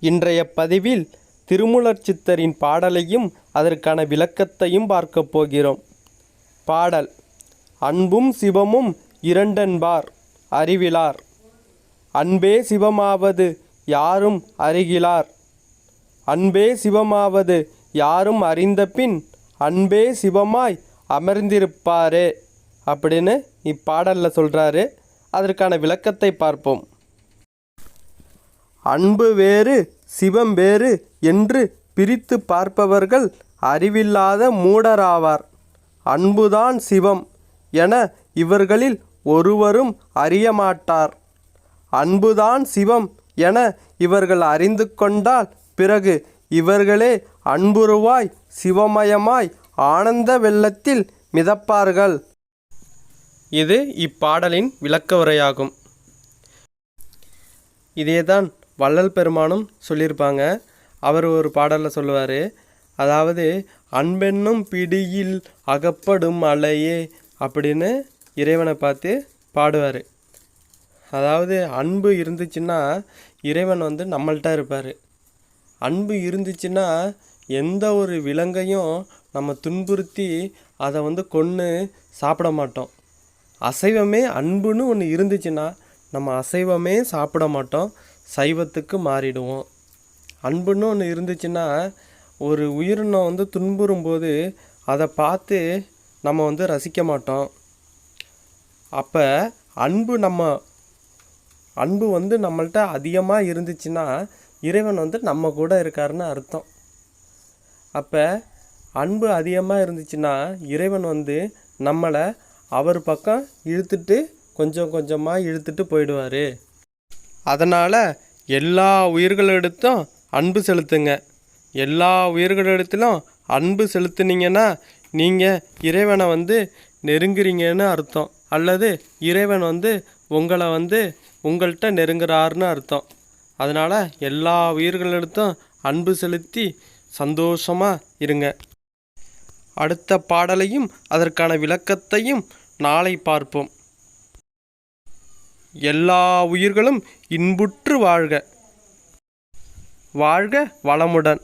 இன்றைய பதிவில் திருமுலர் சித்தரின் பாடலையும் அதற்கான விளக்கத்தையும் பார்க்கப் போகிறோம். பாடல் அன்பும் சிவமும் இரண்டென்பார் அறிவிலார். அன்பே சிவமாவது யாரும் அறிகிலார். அன்பே சிவமாவது யாரும் அறிந்த பின் அன்பே சிவமாய் அமர்ந்திருப்பாரே. அப்படின்னு இப்பாடலில் சொல்கிறாரு அதற்கான விளக்கத்தை பார்ப்போம். அன்பு வேறு சிவம் வேறு என்று பிரித்து பார்ப்பவர்கள் அறிவில்லாத மூடராவார். அன்புதான் சிவம் என இவர்களில் ஒருவரும் அறியமாட்டார். அன்புதான் சிவம் என இவர்கள் அறிந்து கொண்டால் பிறகு இவர்களே அன்புருவாய் சிவமயமாய் ஆனந்த வெள்ளத்தில் மிதப்பார்கள். இது இப்பாடலின் விளக்க உரையாகும் இதேதான் வள்ளல் பெருமானும் சொல்லியிருப்பாங்க. அவர் ஒரு பாடலில் சொல்லுவார். அதாவது அன்பென்னும் பிடியில் அகப்படும் அலையே அப்படின்னு இறைவனை பார்த்து பாடுவார். அதாவது அன்பு இருந்துச்சுன்னா இறைவன் வந்து நம்மள்ட்ட இருப்பார். அன்பு இருந்துச்சுன்னா எந்த ஒரு விலங்கையும் நம்ம துன்புறுத்தி அதை வந்து கொன்று சாப்பிட மாட்டோம். அசைவமே அன்புன்னு ஒன்று இருந்துச்சுன்னா நம்ம அசைவமே சாப்பிட மாட்டோம். சைவத்துக்கு மாறிடுவோம். அன்புன்னு ஒன்று இருந்துச்சுன்னா ஒரு உயிரினம் வந்து துன்புறும்போது அதை பார்த்து நம்ம வந்து ரசிக்க மாட்டோம். அப்போ அன்பு நம்ம அன்பு வந்து நம்மள்ட்ட அதிகமாக இருந்துச்சுன்னா இறைவன் வந்து நம்ம கூட இருக்காருன்னு அர்த்தம். அப்போ அன்பு அதிகமாக இருந்துச்சுன்னா இறைவன் வந்து நம்மளை அவர் பக்கம் இழுத்துட்டு கொஞ்சம் கொஞ்சமாக இழுத்துட்டு போயிடுவார். அதனால் எல்லா உயிர்களிடத்தும் அன்பு செலுத்துங்க. எல்லா உயிர்களிடத்திலும் அன்பு செலுத்துனீங்கன்னா நீங்கள் இறைவனை வந்து நெருங்குறீங்கன்னு அர்த்தம். அல்லது இறைவன் வந்து உங்களை வந்து உங்கள்கிட்ட நெருங்குறாருன்னு அர்த்தம். அதனால் எல்லா உயிர்களிடத்தும் அன்பு செலுத்தி சந்தோஷமாக இருங்க. அடுத்த பாடலையும் அதற்கான விளக்கத்தையும் நாளை பார்ப்போம். எல்லா உயிர்களும் இன்புற்று வாழ்க. வாழ்க வளமுடன்.